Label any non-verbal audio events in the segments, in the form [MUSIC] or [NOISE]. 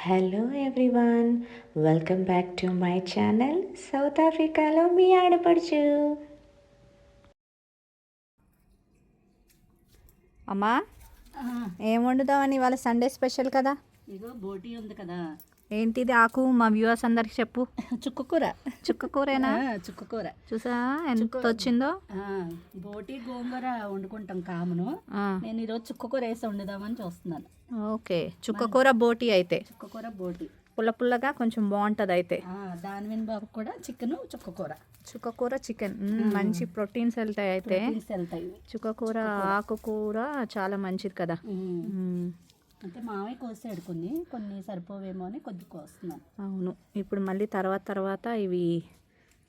Hello everyone welcome back to my channel south ఆఫ్రికాలో మీ ఆడపడుచు అమ్మా ఏం వండుదామని ఇవాళ సండే స్పెషల్ కదా? ఇగో బోటి ఉంది కదా. ఏంటిది ఆకు? మా వ్యూవర్స్ అందరికి చెప్పు. చుక్క కూర. చుక్క కూరేనా? చుక్క కూర. చూసా? ఎంత వచ్చిందో? బోటి గోంగూర వండుకుంటాం కామును. నేను ఈరోజు చుక్క కూర వేసి వండుదామని చూస్తున్నాను. ఓకే. చుక్క కూర బోటి అయితే. చుక్క కూర బోటి. పుల్ల పుల్లగా కొంచెం బాగుంటుంది అయితే. దాని మీద బాబు కూడా చికెన్ చుక్క కూర. చుక్క కూర చికెన్. మంచి ప్రోటీన్స్ వెళ్తాయి అయితే. వెళ్తాయి. చుక్క కూర ఆకు కూర చాలా మంచిది కదా. అంటే మామయ్య కోసాడు కొన్ని కొన్ని సరిపోవేమో అని కొద్ది కోస్తున్నాను. అవును. ఇప్పుడు మళ్ళీ తర్వాత తర్వాత ఇవి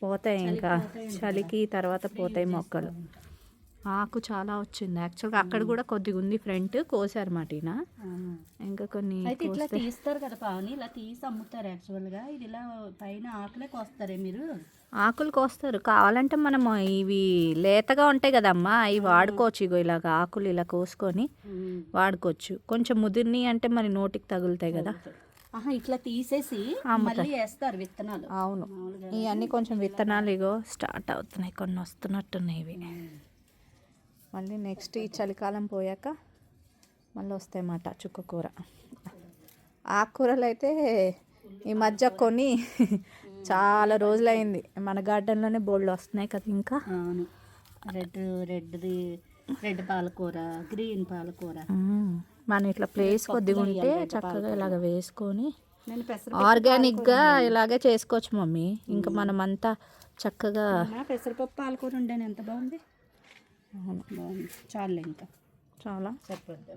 పోతాయి ఇంకా. చలికి తర్వాత పోతాయి మొక్కలు. ఆకు చాలా వచ్చింది. యాక్చువల్గా అక్కడ కూడా కొద్దిగా ఉంది ఫ్రంట్. కోసారు మాట. ఇంకా కొన్ని అయితే ఇట్లా తీస్తారు కదా పావని. ఇలా తీసి అమ్ముతారు యాక్చువల్గా. ఇది ఇలా పైన ఆకులే కోస్తారే మీరు? ఆకులు కోస్తారు. కావాలంటే మనం ఇవి లేతగా ఉంటాయి కదమ్మా. ఇవి వాడుకోవచ్చు ఇగో ఇలాగ ఆకులు ఇలా కోసుకొని. వాడుకోవచ్చు. కొంచెం ముదిరిని అంటే మరి నోటికి తగులుతాయి కదా. ఇట్లా తీసేసి మళ్ళీ వేస్తారు విత్తనాలు. అవును. ఇవన్నీ కొంచెం విత్తనాలు ఇగో స్టార్ట్ అవుతున్నాయి. కొన్ని వస్తున్నట్టున్నాయి ఇవి. మళ్ళీ నెక్స్ట్ ఈ చలికాలం పోయాక మళ్ళీ వస్తాయన్నమాట చుక్క కూర. ఆకుకూరలు అయితే ఈ మధ్య కొని చాలా రోజులైంది. మన గార్డెన్లోనే బోల్డ్ వస్తున్నాయి కదా ఇంకా. అవును. రెడ్ రెడ్ది రెడ్ పాలకూర గ్రీన్ పాలకూర. మనం ఇట్లా ప్లేస్ కొద్దిగా ఉంటే చక్కగా ఇలాగ వేసుకొని ఆర్గానిక్గా ఇలాగే చేసుకోవచ్చు మమ్మీ. ఇంకా మనం అంతా చక్కగా పెసరపప్పు పాలకూర ఉండాను. ఎంత బాగుంది? బాగుంది. చాలు ఇంకా. చాలా. సరిపోద్ది.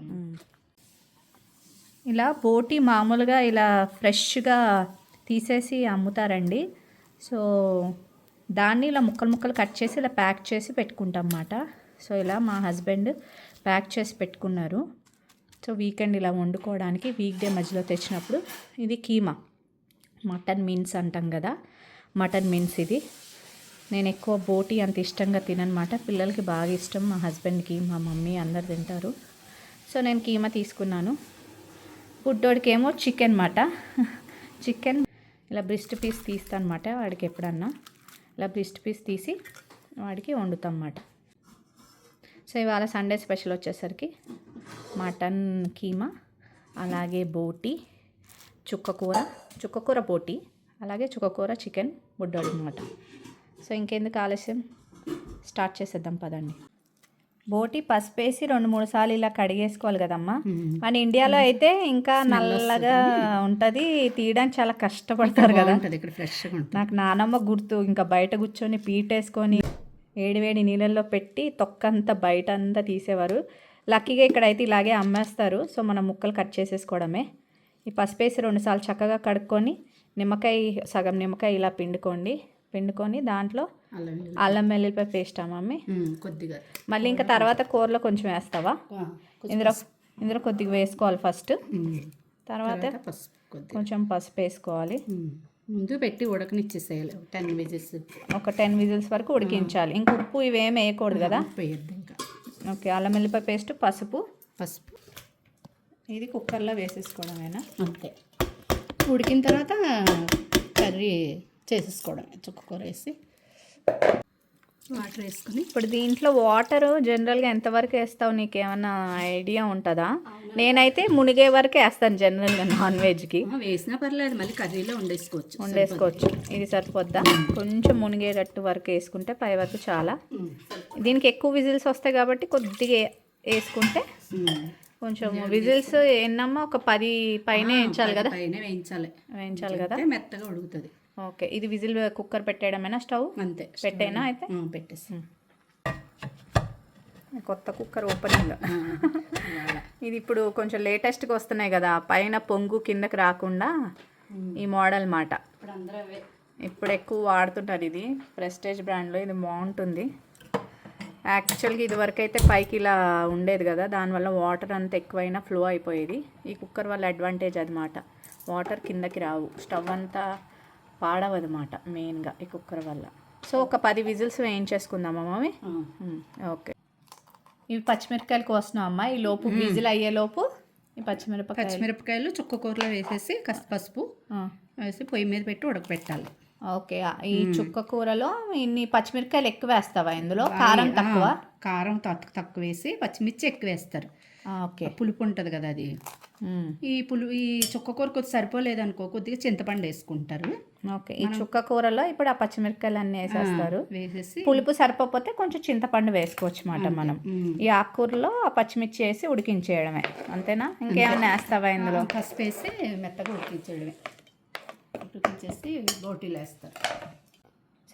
ఇలా బోటి మామూలుగా ఇలా ఫ్రెష్గా తీసేసి అమ్ముతారండి. సో దాన్ని ఇలా ముక్కలు ముక్కలు కట్ చేసి ఇలా ప్యాక్ చేసి పెట్టుకుంటాం అన్నమాట సో ఇలా మా హస్బెండ్ ప్యాక్ చేసి పెట్టుకున్నారు. సో వీకెండ్ ఇలా వండుకోవడానికి వీక్ డే మధ్యలో తెచ్చినప్పుడు ఇది కీమా. మటన్ మీన్స్ అంటాం కదా. మటన్ మీన్స్ ఇది. నేను ఎక్కువ బోటి అంత ఇష్టంగా తిననమాట పిల్లలకి బాగా ఇష్టం. మా హస్బెండ్కి మా మమ్మీ అందరు తింటారు. సో నేను కీమా తీసుకున్నాను. బుడ్డోడికి ఏమో చికెన్ మాట [LAUGHS] చికెన్ ఇలా బ్రిస్ట్ పీస్ తీస్తానమాట అనమాట వాడికి ఎప్పుడన్నా. ఇలా బ్రిస్ట్ పీస్ తీసి వాడికి వండుతాం అన్నమాట సో ఇవాళ సండే స్పెషల్ వచ్చేసరికి మటన్ కీమా అలాగే బోటి చుక్కకూర చుక్కకూర బోటి అలాగే చుక్కకూర చికెన్ బుడ్డోడు అనమాట. సో ఇంకెందుకు ఆలస్యం? స్టార్ట్ చేసేద్దాం పదండి. బోటి పసుపు వేసి రెండు మూడు సార్లు ఇలా కడిగేసుకోవాలి కదమ్మా. మన ఇండియాలో అయితే ఇంకా నల్లగా ఉంటుంది తీయడానికి చాలా కష్టపడతారు కదా. నాకు నానమ్మ గుర్తు ఇంకా బయట కూర్చొని పీటేసుకొని వేడివేడి నీళ్ళల్లో పెట్టి తొక్కంతా బయట అంతా తీసేవారు లక్కీగా ఇక్కడైతే ఇలాగే అమ్మేస్తారు. సో మనం ముక్కలు కట్ చేసేసుకోవడమే. ఈ పసుపు వేసి రెండుసార్లు చక్కగా కడుక్కొని నిమ్మకాయ సగం నిమ్మకాయ ఇలా పిండుకోండి. పిండుకొని దాంట్లో అల్లం వెల్లుల్లి. అల్లం వెల్లుల్లిపాయ పేస్టా మమ్మీ? కొద్దిగా. మళ్ళీ ఇంకా తర్వాత కూరలో కొంచెం వేస్తావా? ఇందులో ఇందులో కొద్దిగా వేసుకోవాలి ఫస్ట్. తర్వాత కొంచెం పసుపు వేసుకోవాలి. ముందు పెట్టి ఉడకనిచ్చేసేయాలి. Ten whistles. ఒక టెన్ విజిల్స్ వరకు ఉడికించాలి. ఇంక ఉప్పు ఇవేం వేయకూడదు కదా? ఇంకా. ఓకే అల్లం వెల్లిపాయ పేస్ట్ పసుపు. పసుపు. ఇది కుక్కర్లో వేసేసుకోవడమేనా? అంతే. ఉడికిన తర్వాత కర్రీ చేసేసుకోవడమే చుక్క కూర వేసి. వాటర్ వేసుకుని. ఇప్పుడు దీంట్లో వాటర్ జనరల్గా ఎంతవరకు వేస్తావు? నీకు ఏమైనా ఐడియా ఉంటుందా? నేనైతే మునిగే వరకు వేస్తాను జనరల్గా నాన్ వెజ్కి. వేసినా పర్లేదు మళ్ళీ కర్రీలో వండేసుకోవచ్చు. వండేసుకోవచ్చు. ఇది సరిపోద్దా? కొంచెం మునిగేటట్టు వరకు వేసుకుంటే పై వరకు చాలా. దీనికి ఎక్కువ విజిల్స్ వస్తాయి కాబట్టి కొద్దిగా వేసుకుంటే. కొంచెం విజిల్స్ ఎన్నమ్మా? ఒక పది పైన వేయించాలి కదా? పైన వేయించాలి. వేయించాలి కదా? మెత్తగా ఉడుకుతుంది. ఓకే ఇది విజిల్ కుక్కర్ పెట్టేయడమేనా స్టవ్? అంతే పెట్టేనా అయితే? పెట్టేసి. కొత్త కుక్కర్ ఓపెనింగ్. ఇది ఇప్పుడు కొంచెం లేటెస్ట్గా వస్తున్నాయి కదా పైన పొంగు కిందకి రాకుండా ఈ మోడల్ మాట. ఇప్పుడు ఎక్కువ వాడుతుంటారు ఇది ప్రెస్టేజ్ బ్రాండ్లో ఇది బాగుంటుంది. యాక్చువల్గా ఇది వరకు అయితే పైకి ఇలా ఉండేది కదా దానివల్ల వాటర్ అంత ఎక్కువైనా ఫ్లో అయిపోయేది. ఈ కుక్కర్ వల్ల అడ్వాంటేజ్ అన్నమాట. వాటర్ కిందకి రావు. స్టవ్ అంతా పాడవన్నమాట మెయిన్గా ఈ కుక్కర్ వల్ల. సో ఒక పది విజిల్స్ వేయించేసుకుందామా మమ్మీ. ఓకే ఇవి పచ్చిమిరపకాయలు కోస్తున్నాం అమ్మా? ఈ లోపు విజిల్ అయ్యే లోపు ఈ పచ్చిమిరపకాయ పచ్చిమిరపకాయలు చుక్క కూరలో వేసేసి పసుపు వేసి పొయ్యి మీద పెట్టి ఉడకబెట్టాలి. ఓకే. ఈ చుక్క కూరలో ఇన్ని పచ్చిమిరపకాయలు ఎక్కువ వేస్తావా ఇందులో? కారం తక్కువ? కారం తక్కువ తక్కువ వేసి పచ్చిమిర్చి ఎక్కువ వేస్తారు. ఓకే. పులుపు ఉంటుంది కదా అది. ఈ పులు ఈ చుక్క కూర కొద్ది సరిపోలేదు అనుకో కొద్దిగా చింతపండు వేసుకుంటారు. ఓకే. ఈ చుక్క కూరలో ఇప్పుడు ఆ పచ్చిమిరపకాయలు అన్నీ వేసేస్తారు. వేసేసి పులుపు సరిపోతే కొంచెం చింతపండు వేసుకోవచ్చు అన్నమాట మనం. ఈ ఆకుకూరలో ఆ పచ్చిమిర్చి వేసి ఉడికించేయడమే. అంతేనా? ఇంకేమైనా వేస్తావా ఇందులో? పసుపు వేసి మెత్తగా ఉడికించేసి బోటీలు వేస్తారు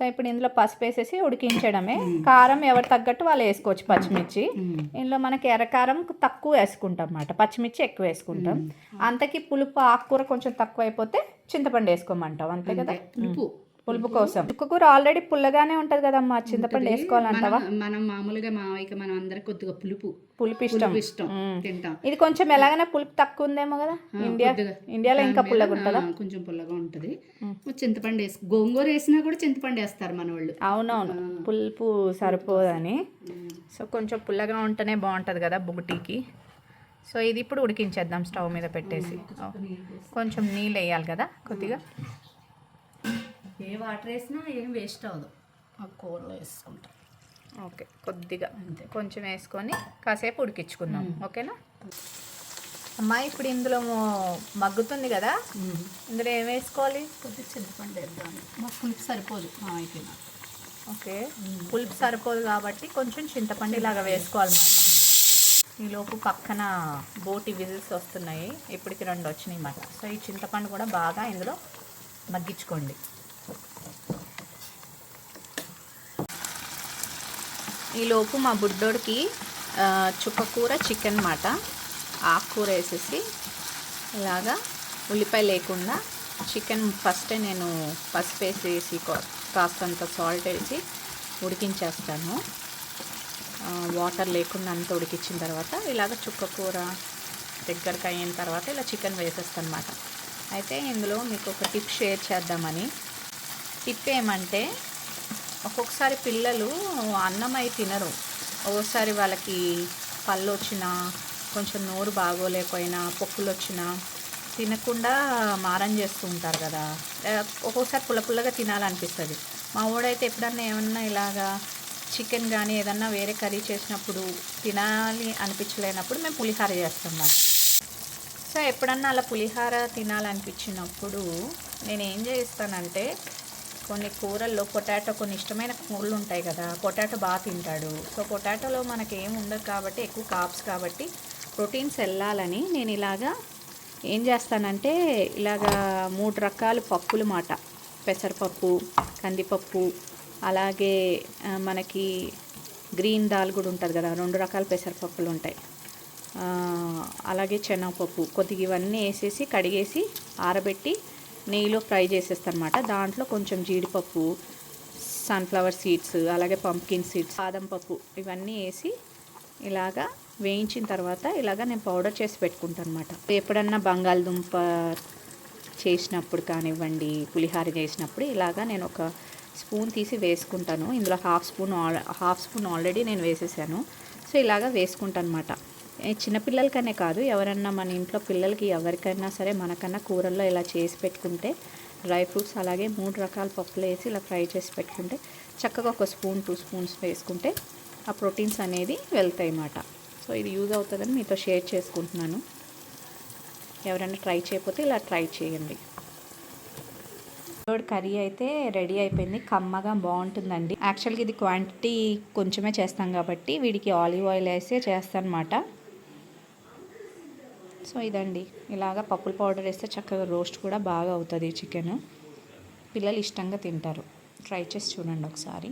సో ఇప్పుడు ఇందులో పసుపు వేసేసి ఉడికించడమే. కారం ఎవరు తగ్గట్టు వాళ్ళు వేసుకోవచ్చు పచ్చిమిర్చి. ఇందులో మనకి ఎర్రకారం తక్కువ వేసుకుంటాం అన్నమాట పచ్చిమిర్చి ఎక్కువ వేసుకుంటాం. అంతకి పులుపు ఆకుకూర కొంచెం తక్కువ అయిపోతే చింతపండు వేసుకోమంటాం. అంతే కదా. పులుపు. పులుపు కోసం. చుక్కకూర ఆల్రెడీ పుల్లగానే ఉంటది కదమ్మా చింతపండు వేసుకోవాలంటావా? మనం మామూలుగా మావయ్యకి మనం అందరికి కొద్దిగా పులుపు. పులుపు ఇష్టం. ఇష్టం. తింటాం. ఇది కొంచెం ఎలాగైనా పులుపు తక్కువ ఉందేమో కదా? ఇండియా ఇండియాలో ఇంకా పుల్లగా ఉంటుందా? కొంచెం పుల్లగా ఉంటుంది. చింతపండు వేసి గోంగూర వేసినా కూడా చింతపండు వేస్తారు మన వాళ్ళు అవునవును పులుపు సరిపోదని. సో కొంచెం పుల్లగా ఉంటేనే బాగుంటుంది కదా బుగుటీకి. సో ఇది ఇప్పుడు ఉడికించేద్దాం స్టవ్ మీద పెట్టేసి. కొంచెం నీళ్ళు వేయాలి కదా కొద్దిగా. ఏ వాటర్ వేసినా ఏం వేస్ట్ అవ్వదు. ఆ కూరలో వేసుకుంటాం. ఓకే కొద్దిగా. కొంచెం వేసుకొని కాసేపు ఉడికించుకుందాం. ఓకేనా? అమ్మా ఇప్పుడు ఇందులో మగ్గుతుంది కదా? ఇందులో ఏం వేసుకోవాలి? కొద్దిగా చింతపండు వేద్దాం. మాకు పులుపు సరిపోదు మావయ్యకి నాకు. ఓకే. పులుపు సరిపోదు కాబట్టి కొంచెం చింతపండు ఇలాగ వేసుకోవాలి ఈలోపు పక్కన బోటి విజిల్స్ వస్తున్నాయి. ఇప్పటికి రెండు వచ్చినాయి అన్నమాట సో ఈ చింతపండు కూడా బాగా ఇందులో మగ్గించుకోండి. ఈలోపు మా బుడ్డోడికి చుక్కకూర చుక్క కూర చికెన్ మాట. ఆకుకూర వేసేసి ఇలాగా ఉల్లిపాయ లేకుండా చికెన్ ఫస్టే నేను పసుపు వేసేసి కా- కాస్తంత సాల్ట్ వేసి ఉడికించేస్తాను. వాటర్ లేకుండా అంతా ఉడికించిన తర్వాత ఇలాగ చుక్క కూర దగ్గరకు అయిన తర్వాత ఇలా చికెన్ వేసేస్తాను అనమాట అయితే ఇందులో మీకు ఒక టిప్ షేర్ చేద్దామని. టిప్ ఏమంటే ఒక్కొక్కసారి పిల్లలు అన్నం అయి తినరు. ఒక్కొక్కసారి వాళ్ళకి పళ్ళు వచ్చినా కొంచెం నోరు బాగోలేకపోయినా పొక్కులు వచ్చినా తినకుండా మారం చేస్తూ ఉంటారు కదా. ఒక్కొక్కసారి పుల్ల పుల్లగా తినాలనిపిస్తుంది. మా ఊడైతే ఎప్పుడన్నా ఏమన్నా ఇలాగా చికెన్ కానీ ఏదన్నా వేరే కర్రీ చేసినప్పుడు తినాలి అనిపించలేనప్పుడు మేము పులిహార చేస్తాం మరి సో ఎప్పుడన్నా అలా పులిహార తినాలనిపించినప్పుడు నేను ఏం చేస్తానంటే కొన్ని కూరల్లో పొటాటో కొన్ని ఇష్టమైన కూరలు ఉంటాయి కదా పొటాటో బాగా తింటాడు. సో పొటాటోలో మనకి ఏం ఉండదు కాబట్టి ఎక్కువ కాప్స్ కాబట్టి ప్రోటీన్స్ వెళ్ళాలని నేను ఇలాగా ఏం చేస్తానంటే ఇలాగా మూడు రకాల పప్పులు మాట. పెసరపప్పు కందిపప్పు అలాగే మనకి గ్రీన్ దాల్ కూడా ఉంటుంది కదా రెండు రకాల పెసరపప్పులు ఉంటాయి. అలాగే శనగపప్పు కొద్దిగా ఇవన్నీ వేసేసి కడిగేసి ఆరబెట్టి నెయ్యిలో ఫ్రై చేసేస్తాను అనమాట దాంట్లో కొంచెం జీడిపప్పు సన్ఫ్లవర్ సీడ్స్ అలాగే పంప్కిన్ సీడ్స్ బాదం పప్పు ఇవన్నీ వేసి ఇలాగా వేయించిన తర్వాత ఇలాగా నేను పౌడర్ చేసి పెట్టుకుంటాను అనమాట ఎప్పుడన్నా బంగాళదుంప చేసినప్పుడు కానివ్వండి పులిహార చేసినప్పుడు ఇలాగా నేను ఒక స్పూన్ తీసి వేసుకుంటాను. ఇందులో half spoon half spoon already నేను వేసేసాను. సో ఇలాగా వేసుకుంటాను అనమాట చిన్నపిల్లలకనే కాదు ఎవరన్నా మన ఇంట్లో పిల్లలకి ఎవరికైనా సరే మనకన్నా కూరల్లో ఇలా చేసి పెట్టుకుంటే డ్రై ఫ్రూట్స్ అలాగే మూడు రకాల పప్పులు వేసి ఇలా ఫ్రై చేసి పెట్టుకుంటే చక్కగా ఒక స్పూన్ టూ స్పూన్స్ వేసుకుంటే ఆ ప్రోటీన్స్ అనేది వెళ్తాయి అన్నమాట. సో ఇది యూజ్ అవుతుందని మీతో షేర్ చేసుకుంటున్నాను. ఎవరైనా ట్రై చేయకపోతే ఇలా ట్రై చేయండి. రోడ్ కర్రీ అయితే రెడీ అయిపోయింది. కమ్మగా బాగుంటుందండి. యాక్చువల్గా ఇది క్వాంటిటీ కొంచెమే చేస్తాం కాబట్టి వీడికి ఆలివ్ ఆయిల్ వేసే చేస్తాను అనమాట సో ఇదండి. ఇలాగా పప్పుల పౌడర్ వేస్తే చక్కగా రోస్ట్ కూడా బాగా అవుతుంది చికెన్. పిల్లలు ఇష్టంగా తింటారు. ట్రై చేసి చూడండి ఒకసారి.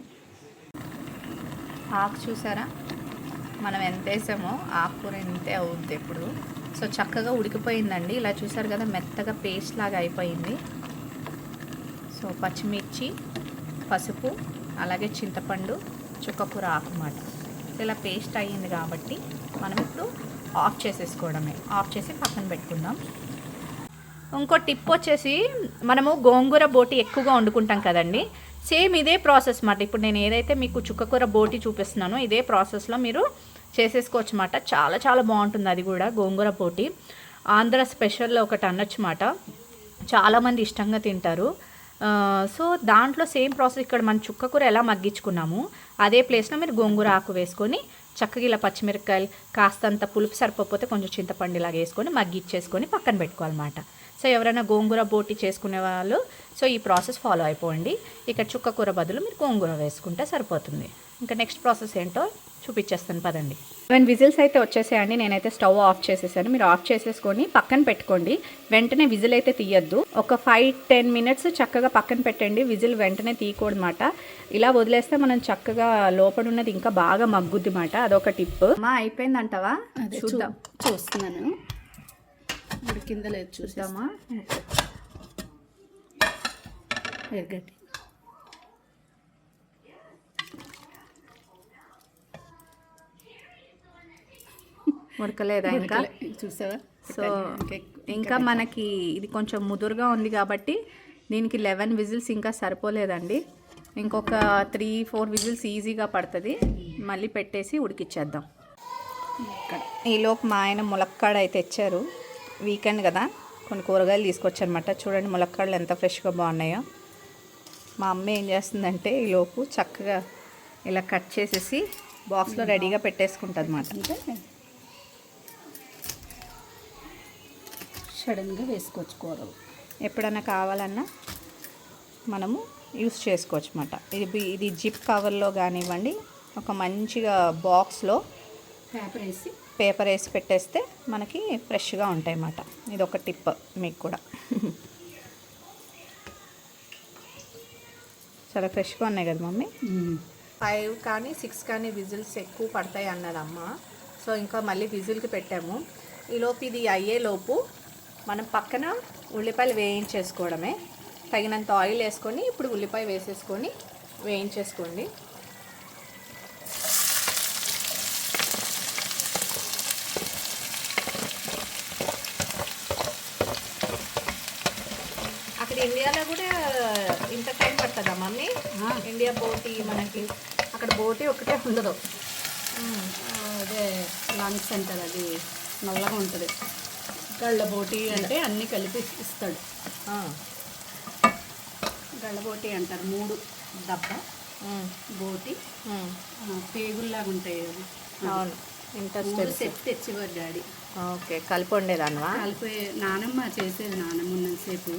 ఆకు చూసారా? మనం ఎంత వేసామో ఆకుకూర ఎంతే అవుద్ది ఇప్పుడు. సో చక్కగా ఉడికిపోయిందండి. ఇలా చూసారు కదా మెత్తగా పేస్ట్ లాగా అయిపోయింది. సో పచ్చిమిర్చి పసుపు అలాగే చింతపండు చుక్కకూర ఆకుమాట. ఇలా పేస్ట్ అయ్యింది కాబట్టి మనం ఇప్పుడు ఆఫ్ చేసేసుకోవడమే. ఆఫ్ చేసి పక్కన పెట్టుకుందాం. ఇంకో టిప్ వచ్చేసి మనము గోంగూర బోటి ఎక్కువగా వండుకుంటాం కదండి. సేమ్ ఇదే ప్రాసెస్ మాట. ఇప్పుడు నేను ఏదైతే మీకు చుక్కకూర బోటి చూపిస్తున్నానో ఇదే ప్రాసెస్లో మీరు చేసేసుకోవచ్చు అన్నమాట చాలా చాలా బాగుంటుంది అది కూడా గోంగూర పోటీ ఆంధ్ర స్పెషల్లో ఒకటి అనొచ్చు మాట. చాలామంది ఇష్టంగా తింటారు. సో దాంట్లో సేమ్ ప్రాసెస్ ఇక్కడ మనం చుక్కకూర ఎలా మగ్గించుకున్నాము అదే ప్లేస్లో మీరు గోంగూర ఆకు వేసుకొని చక్కగా ఇలా పచ్చిమిరపకాయలు కాస్తంత పులుపు సరిపోతే కొంచెం చింతపండు ఇలాగ వేసుకొని మగ్గిచ్చేసుకొని పక్కన పెట్టుకోవాలన్నమాట. సో ఎవరైనా గోంగూర బోటి చేసుకునే వాళ్ళు సో ఈ ప్రాసెస్ ఫాలో అయిపోండి. ఇక్కడ చుక్కకూర బదులు మీరు గోంగూర వేసుకుంటే సరిపోతుంది. ఇంకా నెక్స్ట్ ప్రాసెస్ ఏంటో చూపించేస్తాను పదండి. సెవెన్ విజిల్స్ అయితే వచ్చేసాయండి. నేనైతే స్టవ్ ఆఫ్ చేసేసాను. మీరు ఆఫ్ చేసేసుకొని పక్కన పెట్టుకోండి. వెంటనే విజిల్ అయితే తీయద్దు. ఒక ఫైవ్ టెన్ మినిట్స్ చక్కగా పక్కన పెట్టండి. విజిల్ వెంటనే తీయకూడదన్నమాట. ఇలా వదిలేస్తే మనం చక్కగా లోపల ఉన్నది ఇంకా బాగా మగ్గుద్ది మాట అదొక టిప్. మా అయిపోయిందంటవా? చూద్దాం. చూస్తున్నాను. కింద లేదు చూద్దామా? ఎరగట్టి ఉడకలేదా ఇంకా? చూసావా? సో ఇంకా మనకి ఇది కొంచెం ముదురుగా ఉంది కాబట్టి దీనికి లెవెన్ విజిల్స్ ఇంకా సరిపోలేదండి. ఇంకొక త్రీ ఫోర్ విజిల్స్ ఈజీగా పడుతుంది. మళ్ళీ పెట్టేసి ఉడికిచ్చేద్దాం. ఈలోపు మా ఆయన ములక్కాడ అయితే తెచ్చారు. వీకెండ్ కదా కొన్ని కూరగాయలు తీసుకొచ్చారనమాట చూడండి ములక్కాడలు ఎంత ఫ్రెష్గా బాగున్నాయో. మా అమ్మ ఏం చేస్తుందంటే ఈలోపు చక్కగా ఇలా కట్ చేసేసి బాక్స్లో రెడీగా పెట్టేసుకుంటుంది అనమాట సడన్గా వేసుకోవచ్చు కూరలు. ఎప్పుడైనా కావాలన్నా మనము యూస్ చేసుకోవచ్చు అనమాట ఇది ఇది జిప్ కవర్లో కానివ్వండి ఒక మంచిగా బాక్స్లో పేపర్ వేసి పేపర్ వేసి పెట్టేస్తే మనకి ఫ్రెష్గా ఉంటాయి అన్నమాట. ఇది ఒక టిప్ మీకు కూడా. చాలా ఫ్రెష్గా ఉన్నాయి కదా మమ్మీ? ఫైవ్ కానీ సిక్స్ కానీ విజిల్స్ ఎక్కువ పడతాయి అన్నది అమ్మ సో ఇంకా మళ్ళీ విజిల్కి పెట్టాము. ఈలోపు ఇది అయ్యేలోపు మనం పక్కన ఉల్లిపాయలు వేయించేసుకోవడమే. తగినంత ఆయిల్ వేసుకొని ఇప్పుడు ఉల్లిపాయ వేసేసుకొని వేయించేసుకోండి. అక్కడ ఇండియాలో కూడా ఇంత టైం పడుతుందా మమ్మీ? ఇండియా బోటి మనకి. అక్కడ బోటి ఒకటే ఉండదు. అదే లంగ్స్ అంటారు అది నల్లగా ఉంటుంది. గళ్ళ బోటి అంటే అన్నీ కలిపి ఇస్తాడు. ఆ, గళ్ళ బోటి అంటారు మూడు ఉమ్, బోటి. పేగుల్లాగా ఉంటాయి అవి. అవును మూడు సెట్ తెచ్చేవారు డాడీ. ఓకే కలిపి వండేదాన్వా? కలిపి నానమ్మ చేసేది నానమ్మ ఉన్నంతసేపు.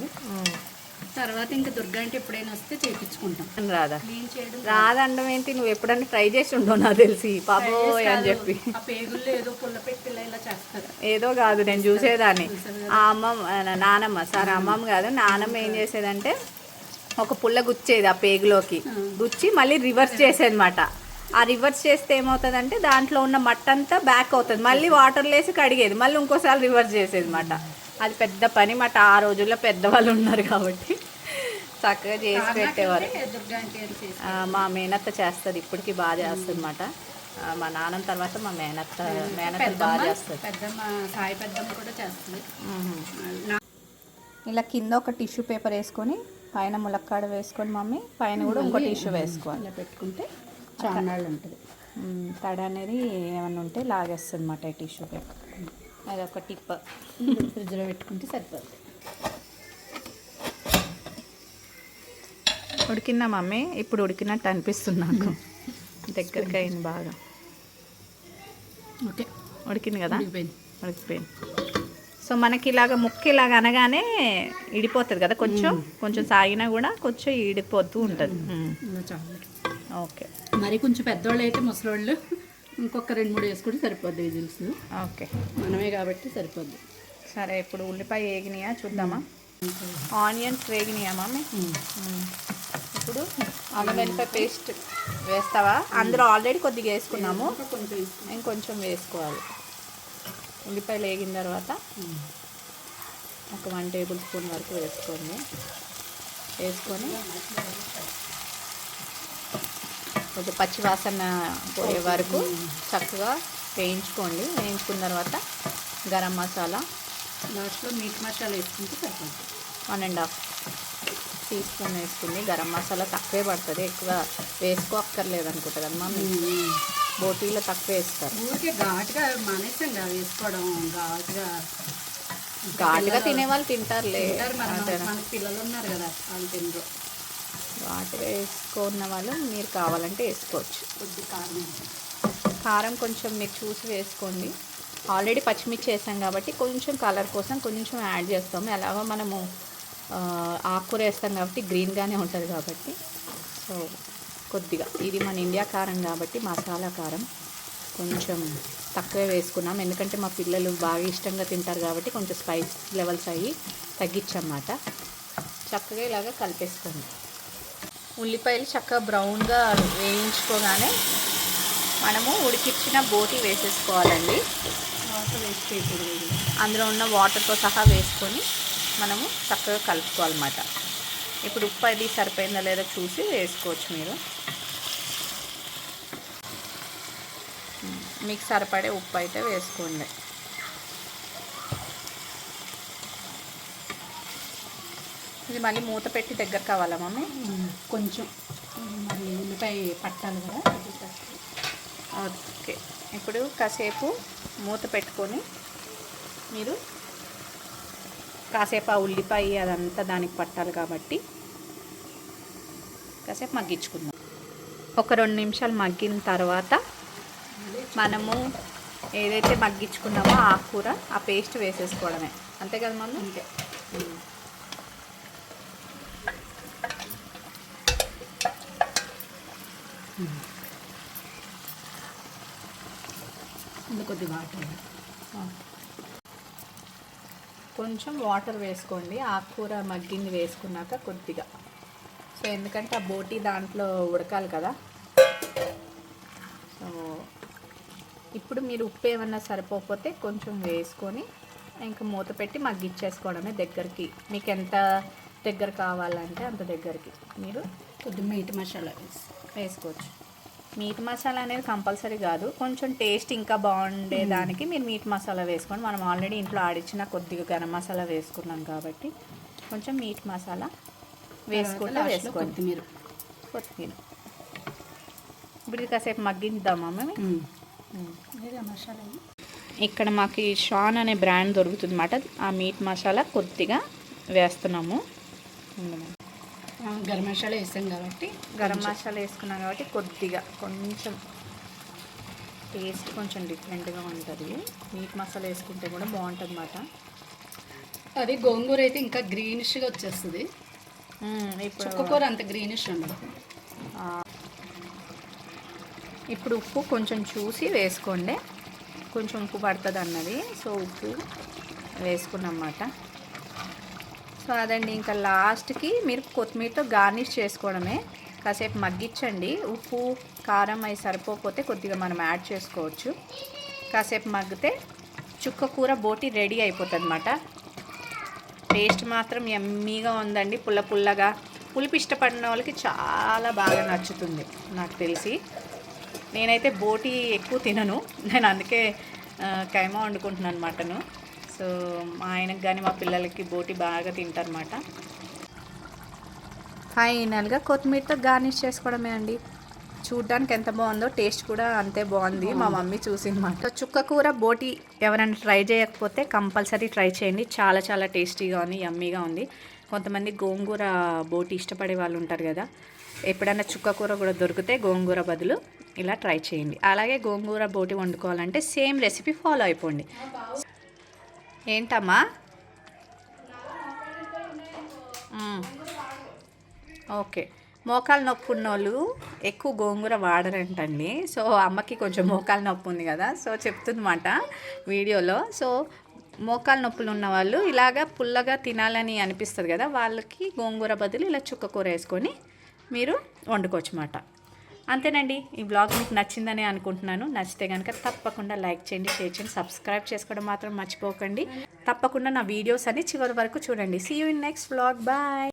తర్వాత ఇంకా దుర్గా అంటే ఎప్పుడైనా వస్తే చేయించుకుంటాం రాదా? క్లీన్ చేయడం రాదండం ఏంటి? నువ్వు ఎప్పుడన్నా ట్రై చేసి ఉండవు నాకు తెలిసి. పాపోయ్ అని చెప్పి. ఆ పేగుల్లో ఏదో పుల్ల పెట్టిలా ఇలా చేస్తారు. ఏదో కాదు నేను చూసేదాన్ని. ఆ అమ్మమ్మ నానమ్మ సార్ అమ్మమ్మ కాదు నానమ్మ ఏం చేసేదంటే ఒక పుల్ల గుచ్చేది ఆ పేగులోకి. గుచ్చి మళ్ళీ రివర్స్ చేసేది అనమాట ఆ రివర్స్ చేస్తే ఏమవుతుందంటే దాంట్లో ఉన్న మట్టంతా బ్యాక్ అవుతుంది. మళ్ళీ వాటర్లో వేసి కడిగేది. మళ్ళీ ఇంకోసారి రివర్స్ చేసేది అనమాట అది పెద్ద పని మాట ఆ రోజుల్లో పెద్దవాళ్ళు ఉన్నారు కాబట్టి చక్కగా చేసి పెట్టేవారు. మా మేనత్త చేస్తుంది ఇప్పటికీ బాగా చేస్తుంది అనమాట మా నాన్న తర్వాత మా మేనత్త మేనత్త బాగా చేస్తుంది. పెద్దమ్మ సాయి పెద్దమ్మ కూడా చేస్తుంది. ఇలా కింద ఒక టిష్యూ పేపర్ వేసుకొని పైన ములక్కాడ వేసుకొని మమ్మీ పైన కూడా ఇంకో టిష్యూ వేసుకోవాలి. ఇలా పెట్టుకుంటే చాలా ఉంటుంది. తడ అనేది ఏమన్నా ఉంటే లాగేస్తుంది అనమాట ఈ టిష్యూ పేపర్. అదొక టిప్. ఫ్రిడ్జ్లో పెట్టుకుంటే సరిపోతుంది ఉడికిందా మమ్మీ? ఇప్పుడు ఉడికినట్టు అనిపిస్తుంది నాకు. దగ్గరికి అయింది బాగా. ఓకే. ఉడికింది కదా? ఉడికిపోయింది. సో మనకి ఇలాగ ముక్క ఇలాగ అనగానే ఇడిపోతుంది కదా కొంచెం? కొంచెం సాగినా కూడా కొంచెం ఇడిపోతూ ఉంటుంది. ఓకే. మరి కొంచెం పెద్దవాళ్ళు అయితే ముసలోళ్ళు ఇంకొక రెండు మూడు వేసుకుంటే సరిపోద్ది విజిల్స్ ఓకే. మనమే కాబట్టి సరిపోద్ది. సరే ఇప్పుడు ఉల్లిపాయ వేగినాయా చూద్దామా? ఆనియన్స్ వేగినాయా మమ్మీ? మ్మ్. ఇప్పుడు అల్లం వెల్లిపాయ పేస్ట్ వేస్తావా? అందులో ఆల్రెడీ కొద్దిగా వేసుకున్నాము. ఇంకొంచెం వేసుకోవాలి. ఉల్లిపాయలు వేగిన తర్వాత ఒక వన్ టేబుల్ స్పూన్ వరకు వేసుకోండి. వేసుకొని కొంచెం పచ్చి వాసన పోయే వరకు చక్కగా వేయించుకోండి. వేయించుకున్న తర్వాత గరం మసాలా. లాస్ట్లో మీట్ మసాలా వేసుకుంటే సరిపోద్ది one and half teaspoon వేసుకుంది గరం మసాలా తక్కువే పడుతుంది. ఎక్కువ వేసుకోక్కర్లేదు అనుకుంటా కదా మమ్మీ. బోటీలో తక్కువ వేస్తారు. ఊరికే ఘాటుగా మానేసాం కదా వేసుకోవడం. ఘాటుగా ఘాటుగా తినే వాళ్ళు తింటారులే. మన- పిల్లలు ఉన్నారు కదా వాళ్ళు తినరు. ఘాటు వేసుకున్న వాళ్ళు మీరు కావాలంటే వేసుకోవచ్చు. కొద్ది కారం కారం కొంచెం మీరు చూసి వేసుకోండి. ఆల్రెడీ పచ్చిమిర్చి వేసాం కాబట్టి కొంచెం కలర్ కోసం కొంచెం యాడ్ చేస్తాము. ఎలాగో మనము ఆకుకూర వేస్తాం కాబట్టి గ్రీన్గానే ఉంటుంది కాబట్టి. సో కొద్దిగా ఇది మన ఇండియా కారం కాబట్టి మసాలా కారం కొంచెం తక్కువే వేసుకున్నాం. ఎందుకంటే మా పిల్లలు బాగా ఇష్టంగా తింటారు కాబట్టి కొంచెం స్పైస్ లెవెల్స్ అయ్యి తగ్గించన్నమాట చక్కగా ఇలాగ కలిపేసుకోండి. ఉల్లిపాయలు చక్కగా బ్రౌన్గా వేయించుకోగానే మనము ఉడికిచ్చిన బోటి వేసేసుకోవాలండి. అందులో ఉన్న వాటర్తో సహా వేసుకొని మనము చక్కగా కలుపుకోవాలన్నమాట. ఇప్పుడు ఉప్పు అది సరిపోయిందా లేదో చూసి వేసుకోవచ్చు మీరు. మీకు సరిపడే ఉప్పు అయితే వేసుకోండి. ఇది మళ్ళీ మూత పెట్టి దగ్గర కావాలా మమ్మీ? కొంచెం. ఉల్లిపాయ పట్టాలి కదా. ఓకే. ఇప్పుడు కాసేపు మూత పెట్టుకొని మీరు కాసేపు ఆ ఉల్లిపాయ అదంతా దానికి పట్టాలి కాబట్టి కాసేపు మగ్గించుకుందాం. ఒక రెండు నిమిషాలు మగ్గిన తర్వాత మనము ఏదైతే మగ్గించుకున్నామో ఆ కూర ఆ పేస్ట్ వేసేసుకోవడమే. అంతే కదా మమ్మీ? అంతే. ఇందులో కొద్ది వాటర్. కొంచెం వాటర్ వేసుకోండి. ఆకుకూర మగ్గింది వేసుకున్నాక కొద్దిగా. సో ఎందుకంటే ఆ బోటి దాంట్లో ఉడకాలి కదా. సో ఇప్పుడు మీరు ఉప్పు ఏమన్నా సరిపోకపోతే కొంచెం వేసుకొని ఇంకా మూత పెట్టి మగ్గిచ్చేసుకోవడమే దగ్గరికి. మీకు ఎంత దగ్గర కావాలంటే అంత దగ్గరికి. మీరు కొద్ది మీట్ మసాలా వేసి వేసుకోవచ్చు. మీట్ మసాలా అనేది కంపల్సరీ కాదు. కొంచెం టేస్ట్ ఇంకా బాగుండేదానికి మీరు మీట్ మసాలా వేసుకోండి. మనం ఆల్రెడీ ఇంట్లో ఆడిచ్చిన కొద్దిగా గరం మసాలా వేసుకున్నాం కాబట్టి కొంచెం మీట్ మసాలా వేసుకుంటే వేసుకోండి. కొత్తిమీర. కొత్తిమీర. ఇప్పుడు ఇది కాసేపు మగ్గిద్దామా మేము? ఇక్కడ మాకు ఈ షాన్ అనే బ్రాండ్ దొరుకుతుంది అన్నమాట ఆ మీట్ మసాలా కొద్దిగా వేస్తున్నాము. గరం మసాలా వేసాం కాబట్టి గరం మసాలా వేసుకున్నాం కాబట్టి కొద్దిగా కొంచెం టేస్ట్ కొంచెం డిఫరెంట్గా ఉంటుంది. మీట్ మసాలా వేసుకుంటే కూడా బాగుంటుంది అన్నమాట అది గోంగూర అయితే ఇంకా గ్రీనిష్గా వచ్చేస్తుంది. ఇప్పుడు చుక్కకూర అంత గ్రీనిష్ ఉండదు. ఇప్పుడు ఉప్పు కొంచెం చూసి వేసుకోండి. కొంచెం ఉప్పు పడుతుంది అన్నది సో ఉప్పు వేసుకున్నమాట. సో అదండి ఇంకా లాస్ట్కి మీరు కొత్తిమీరతో గార్నిష్ చేసుకోవడమే. కాసేపు మగ్గించండి. ఉప్పు కారం అవి సరిపోకపోతే కొద్దిగా మనం యాడ్ చేసుకోవచ్చు. కాసేపు మగ్గితే చుక్క కూర బోటి రెడీ అయిపోతుంది అనమాట టేస్ట్ మాత్రం ఎమ్మీగా ఉందండి. పుల్ల పుల్లగా. పులుపు ఇష్టపడిన వాళ్ళకి చాలా బాగా నచ్చుతుంది నాకు తెలిసి. నేనైతే బోటి ఎక్కువ తినను. నేను అందుకే కైమా వండుకుంటున్నాను మటను. సో మా ఆయనకు కానీ మా పిల్లలకి బోటి బాగా తింటారన్నమాట. ఫైనల్గా కొత్తిమీరతో గార్నిష్ చేసుకోవడమే అండి. చూడ్డానికి ఎంత బాగుందో టేస్ట్ కూడా అంతే బాగుంది. మా మమ్మీ చూసిందన్నమాట. చుక్క కూర బోటి ఎవరైనా ట్రై చేయకపోతే కంపల్సరీ ట్రై చేయండి. చాలా చాలా టేస్టీగా ఉంది యమ్మీగా ఉంది. కొంతమంది గోంగూర బోటి ఇష్టపడే వాళ్ళు ఉంటారు కదా ఎప్పుడైనా చుక్క కూర కూడా దొరికితే గోంగూర బదులు ఇలా ట్రై చేయండి. అలాగే గోంగూర బోటి వండుకోవాలంటే సేమ్ రెసిపీ ఫాలో అయిపోండి. ఏంటమ్మా? ఓకే. మోకాలు నొప్పి ఉన్నోళ్ళు ఎక్కువ గోంగూర వాడరంటండి. సో అమ్మకి కొంచెం మోకాలు నొప్పి ఉంది కదా. సో చెప్తుందన్నమాట వీడియోలో. సో మోకాలు నొప్పులు ఉన్న వాళ్ళు ఇలాగా పుల్లగా తినాలని అనిపిస్తుంది కదా. వాళ్ళకి గోంగూర బదులు ఇలా చుక్క కూర వేసుకొని మీరు వండుకోవచ్చు అన్నమాట అంతేనండి ఈ బ్లాగ్ మీకు నచ్చిందని అనుకుంటున్నాను. నచ్చితే కనుక తప్పకుండా లైక్ చేయండి షేర్ చేయండి సబ్స్క్రైబ్ చేసుకోవడం మాత్రం మర్చిపోకండి. తప్పకుండా నా వీడియోస్ అన్ని చివరి వరకు చూడండి. See you in next blog bye